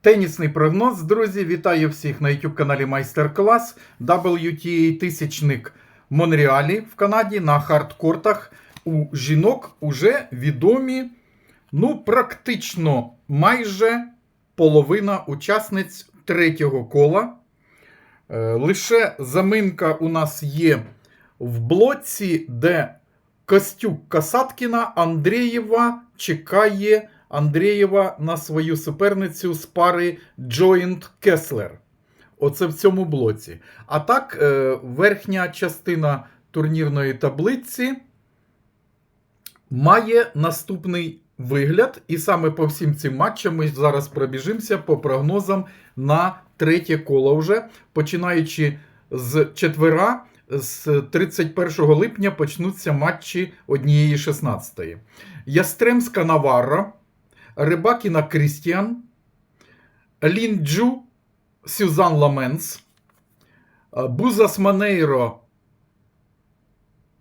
Тенісний прогноз, друзі. Вітаю всіх на YouTube каналі Майстер-клас. WTA тисячник в Монреалі в Канаді на хардкортах. У жінок уже відомі, ну, практично майже половина учасниць третього кола. Е, Лише заминка у нас є в блоці, де Костюк Касаткіна Андрієва чекає Андрієва на свою суперницю з пари Джоїнт Кеслер. Оце в цьому блоці. А так, е, верхня частина турнірної таблиці має наступний вигляд. І саме по всім цим матчам ми зараз пробіжимося по прогнозам на третє коло вже. Починаючи з четвера, з 31 липня почнуться матчі однієї 16. Ястремська Наварра, Рибакіна Крістіан, Лінджу Сюзан Ламенс, Бузас Манейро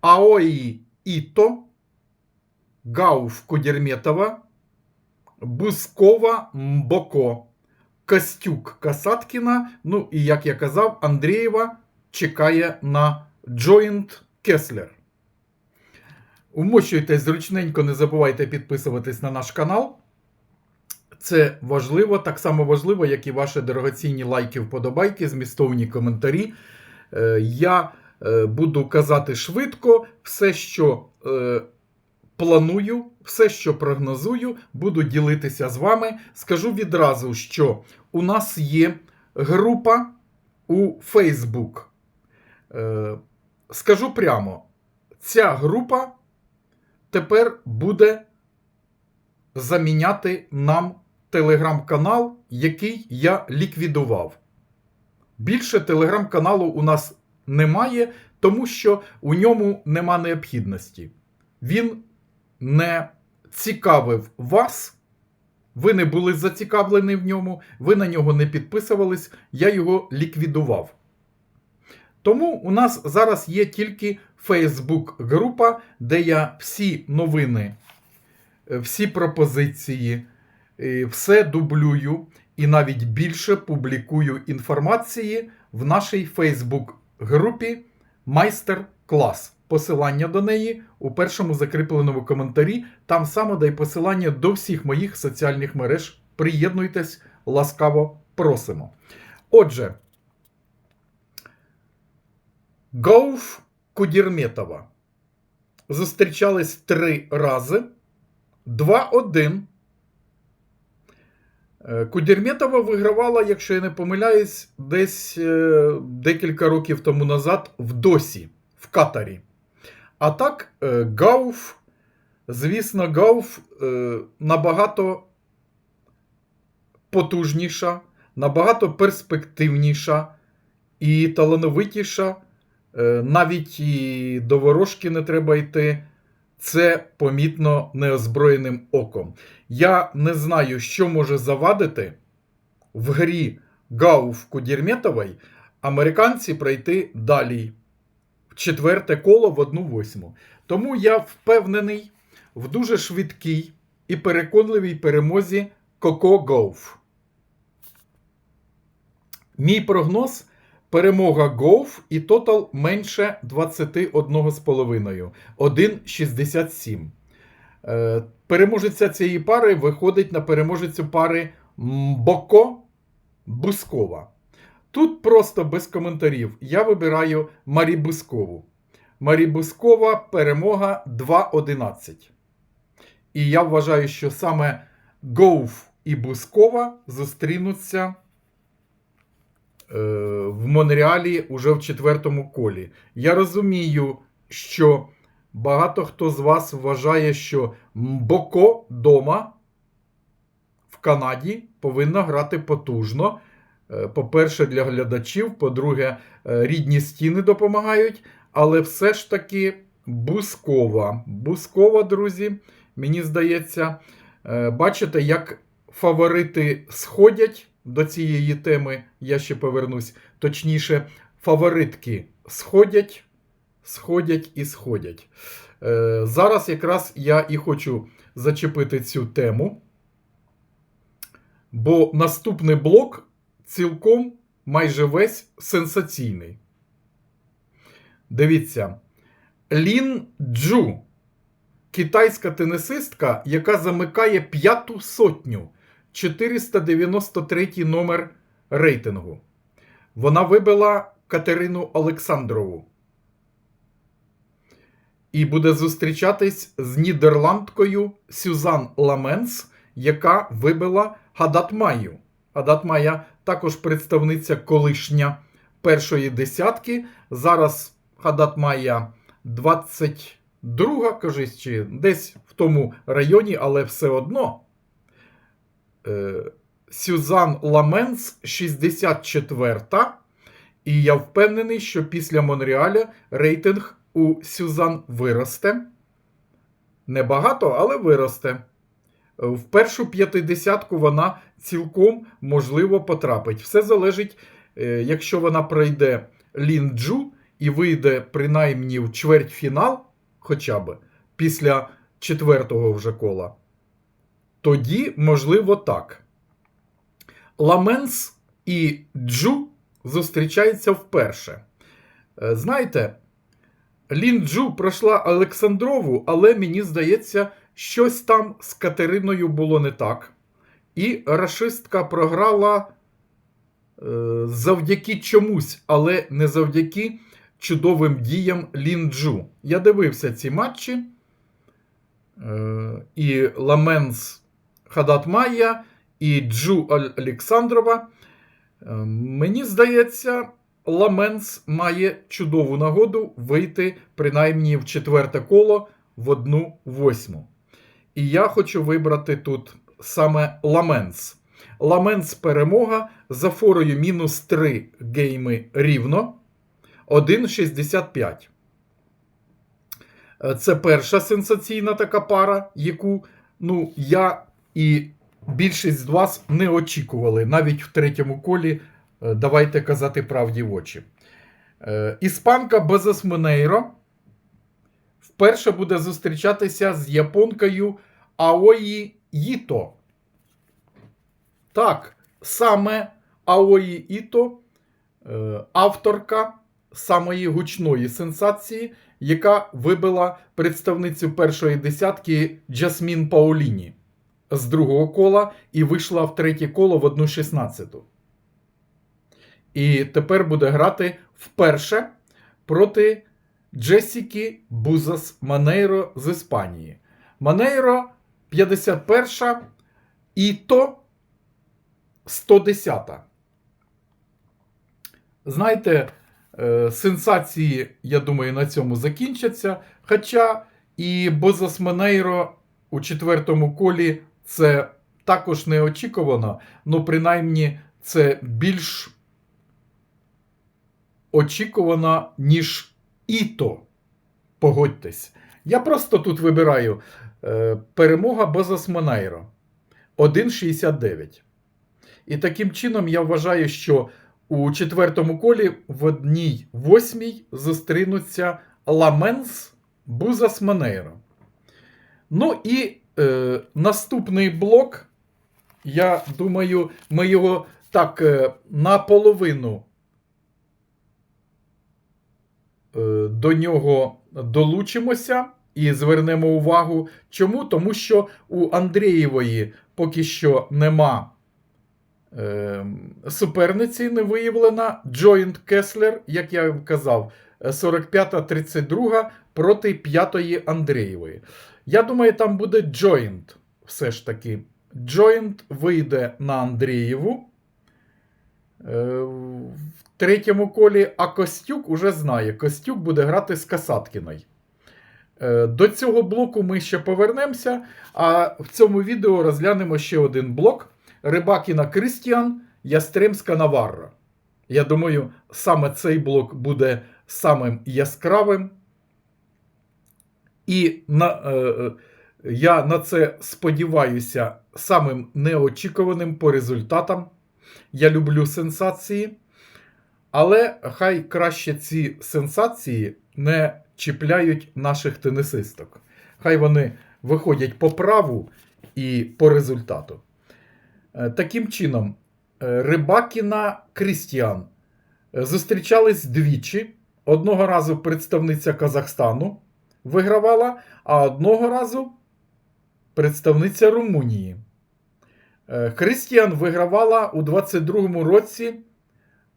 Аої Іто, Гауф Кудерметова, Бускова Мбоко, Костюк Касаткіна. Ну і як я казав, Андрієва чекає на Джоїнт Кеслер. Умощуйтесь зручненько, не забувайте підписуватись на наш канал. Це важливо, так само важливо, як і ваші дорогоцінні лайки, вподобайки, змістовні коментарі. Е, Я е, буду казати швидко все, що е, планую, все, що прогнозую, буду ділитися з вами. Скажу відразу, що у нас є група у Facebook. Скажу прямо, ця група тепер буде заміняти нам телеграм-канал, який я ліквідував. Більше телеграм-каналу у нас немає, тому що у ньому нема необхідності. Він не цікавив вас, ви не були зацікавлені в ньому, ви на нього не підписувались, я його ліквідував. Тому у нас зараз є тільки Facebook група, де я всі новини, е, всі пропозиції, все дублюю і навіть більше публікую інформації в нашій Facebook групі Майстер-клас. Посилання до неї у першому закріпленому коментарі. Там само дай посилання до всіх моїх соціальних мереж. Приєднуйтесь, ласкаво просимо. Отже. Гауф Кудірметова. Зустрічались три рази. 2-1. Е, Кудірметова вигравала, якщо я не помиляюсь, десь е, декілька років тому назад в Досі, в Катарі. А так, е, Гауф, звісно, Гауф набагато потужніша, набагато перспективніша і талановитіша. Навіть і до ворожки не треба йти. Це помітно неозброєним оком. Я не знаю, що може завадити в грі Гауф Кудірметової американці пройти далі. В четверте коло в одну восьму. Тому я впевнений в дуже швидкій і переконливій перемозі Коко Гауф. Мій прогноз Перемога Гоуф і тотал менше 21,5. 1,67. Е, Переможеця цієї пари виходить на переможецю пари Мбоко Бускова. Тут просто без коментарів. Я вибираю Марі Бускову. Марі Бускова перемога 2,11. І я вважаю, що саме Гоуф і Бускова зустрінуться. Е, в Монреалі уже в четвертому колі. Я розумію, що багато хто з вас вважає, що Мбоко дома в Канаді повинна грати потужно. Е, По-перше, для глядачів, по-друге, е, рідні стіни допомагають. Але все ж таки Бускова. Бускова, друзі, мені здається, бачите, як фаворити сходять до цієї теми я ще повернусь. Точніше, фаворитки сходять, сходять і сходять. Е, Зараз якраз я і хочу зачепити цю тему. Бо наступний блок цілком майже весь сенсаційний. Дивіться. Лін Джу. Китайська тенісистка, яка замикає п'яту сотню. 493 номер рейтингу. Вона вибила Катерину Олександрову. І буде зустрічатись з нідерландкою Сюзан Ламенс, яка вибила Гадат Майю. Гадат Майя також представниця колишня першої десятки. Зараз Гадат Майя 22, кажись, чи десь в тому районі, але все одно. Е, Сюзан Ламенс 64. І я впевнений, що після Монреаля рейтинг у Сюзан виросте. Небагато, але виросте. В першу п'ятидесятку вона цілком можливо потрапить. Все залежить, е, якщо вона пройде Лінджу і вийде принаймні в чвертьфінал, хоча б після четвертого вже кола. Тоді, можливо, так. Ламенс і Джу зустрічаються вперше. Е, Знаєте, Лін Джу пройшла Олександрову, але мені здається, щось там з Катериною було не так. І рашистка програла е, завдяки чомусь, але не завдяки чудовим діям Лін Джу. Я дивився ці матчі. Е, і Ламенс Хадат Майя, і Джу Олександрова. Е, Мені здається, Ламенс має чудову нагоду вийти принаймні в четверте коло в одну восьму. І я хочу вибрати тут саме Ламенс. Ламенс перемога за форою мінус 3 гейми рівно 1,65. Е, Це перша сенсаційна така пара, яку ну, я і більшість з вас не очікували. Навіть в третьому колі, е, давайте казати правді в очі. Е, Іспанка Безос Монейро вперше буде зустрічатися з японкою Аої Іто. Так, саме Аої Іто, е, авторка самої гучної сенсації, яка вибила представницю першої десятки Джасмін Паоліні з другого кола і вийшла в третє коло в 1.16. І тепер буде грати вперше проти Джесіки Бузас Манейро з Іспанії. Манейро 51 Іто 110. Знаєте, е, сенсації, я думаю, на цьому закінчаться. Хоча і Бозас Манейро у четвертому колі це також неочікувано, ну, принаймні, це більш очікувано, ніж Іто. Погодьтесь. Я просто тут вибираю е, перемога Бозас Монейро 1,69. І таким чином я вважаю, що у четвертому колі в одній восьмій зустрінуться Ламенс Бузас Монейро. Ну і е, наступний блок, я думаю, ми його так е, наполовину е, до нього долучимося і звернемо увагу. Чому? Тому що у Андрієвої поки що нема е, суперниці, не виявлена. Джойнт Кеслер, як я казав, 45-32 проти 5-ї Андрієвої. Я думаю, там буде Джойнт все ж таки. Джойнт вийде на Андрієву. Е, В третьому колі, а Костюк уже знає. Костюк буде грати з Касаткіною. Е, До цього блоку ми ще повернемося. А в цьому відео розглянемо ще один блок: Рибакіна Крістіан, Ястремська Наварра. Я думаю, саме цей блок буде самим яскравим. І на, е, е, я на це сподіваюся самим неочікуваним по результатам. Я люблю сенсації. Але хай краще ці сенсації не чіпляють наших тенісисток. Хай вони виходять по праву і по результату. Е, Таким чином, е, Рибакіна Крістіан зустрічались двічі. Одного разу представниця Казахстану вигравала, а одного разу представниця Румунії. Е, Христіан вигравала у 22-му році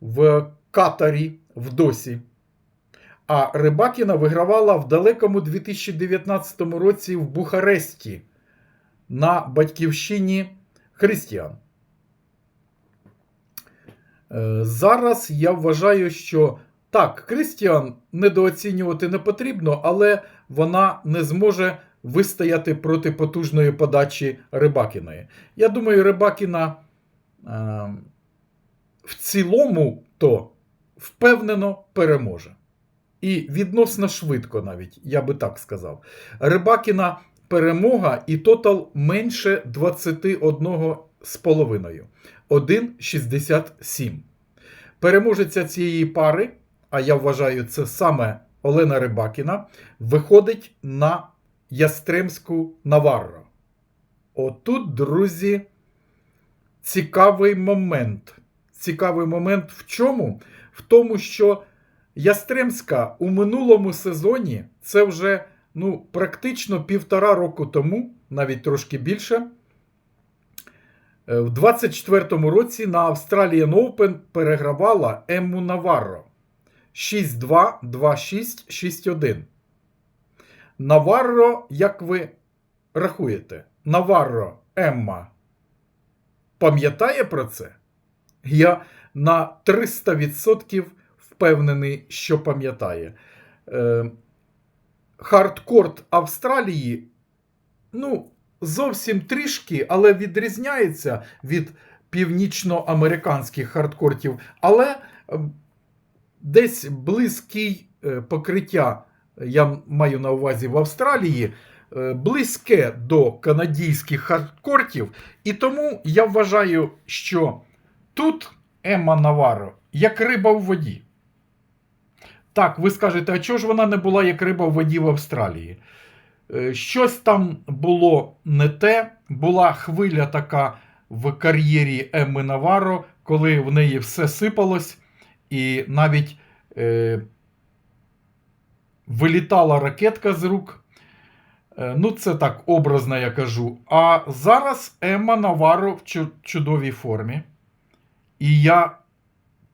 в Катарі в Досі. А Рибакіна вигравала в далекому 2019 році в Бухаресті на батьківщині Христіан. Е, Зараз я вважаю, що так, Крістіан недооцінювати не потрібно, але вона не зможе вистояти проти потужної подачі Рибакіної. Я думаю, Рибакіна е, в цілому то впевнено переможе. І відносно швидко навіть, я би так сказав. Рибакіна перемога і тотал менше 21 з половиною. 1,67. Переможеця цієї пари, а я вважаю, це саме Олена Рибакіна, виходить на Ястремську Наварро. Отут, друзі, цікавий момент. Цікавий момент в чому? В тому, що Ястремська у минулому сезоні це вже ну, практично півтора року тому, навіть трошки більше. е, В 24-му році на Australian Open перегравала Емму Наварро 6-2, 2-6, 6-1. Наварро, як ви рахуєте, Наварро Емма пам'ятає про це? Я на 300% впевнений, що пам'ятає. Е, хардкорт Австралії, ну, зовсім трішки, але відрізняється від північноамериканських хардкортів. Але е, десь близький е, покриття, я маю на увазі в Австралії, е, близьке до канадійських хардкортів. І тому я вважаю, що тут Емма Наваро як риба в воді. Так, ви скажете, а чого ж вона не була як риба в воді в Австралії? Е, Щось там було не те, була хвиля така в кар'єрі Емми Наваро, коли в неї все сипалось, і навіть е, вилітала ракетка з рук. Е, Ну, це так образно я кажу. А зараз Емма Наваро в чудовій формі. І я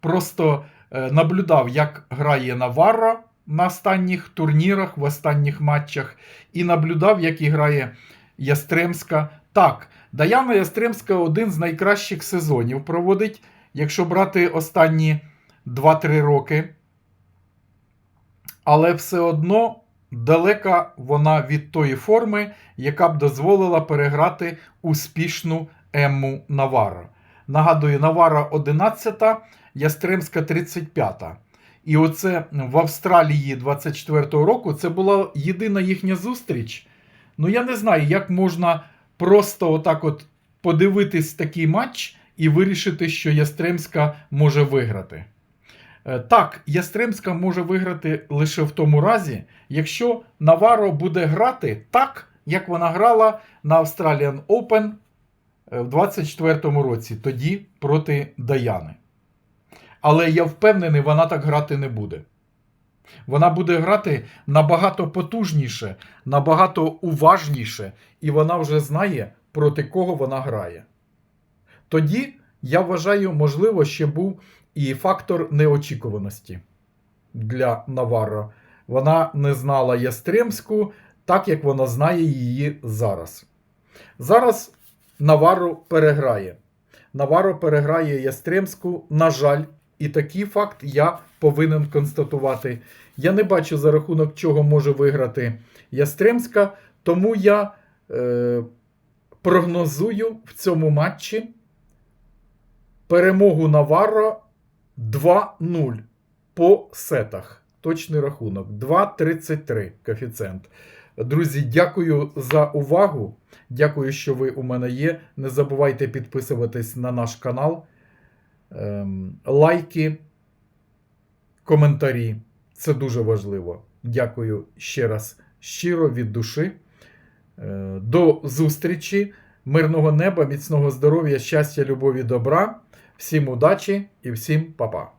просто е, наблюдав, як грає Наварро на останніх турнірах, в останніх матчах, і наблюдав, як грає Ястремська. Так, Даяна Ястремська один з найкращих сезонів проводить, якщо брати останні 2-3 роки. Але все одно далека вона від тої форми, яка б дозволила переграти успішну Емму Наваро. Нагадую, Навара 11, Ястремська 35. І оце в Австралії 24-го року це була єдина їхня зустріч. Ну, я не знаю, як можна просто отак от подивитись такий матч і вирішити, що Ястремська може виграти. Е, Так, Ястремська може виграти лише в тому разі, якщо Наваро буде грати так, як вона грала на Australian Open е, в 24-му році, тоді проти Даяни. Але я впевнений, вона так грати не буде. Вона буде грати набагато потужніше, набагато уважніше, і вона вже знає, проти кого вона грає. Тоді, я вважаю, можливо, ще був і фактор неочікуваності для Наварро. Вона не знала Ястремську так, як вона знає її зараз. Зараз Наварро переграє. Наваро переграє Ястремську, на жаль, і такий факт я повинен констатувати. Я не бачу за рахунок чого може виграти Ястремська, тому я е, прогнозую в цьому матчі перемогу Наварро 2-0 по сетах. Точний рахунок 2,33 коефіцієнт. Друзі, дякую за увагу. Дякую, що ви у мене є. Не забувайте підписуватись на наш канал. Ем, лайки, коментарі. Це дуже важливо. Дякую ще раз щиро від душі. Е, До зустрічі мирного неба, міцного здоров'я, щастя, любові, добра. Всім удачі і всім па-па.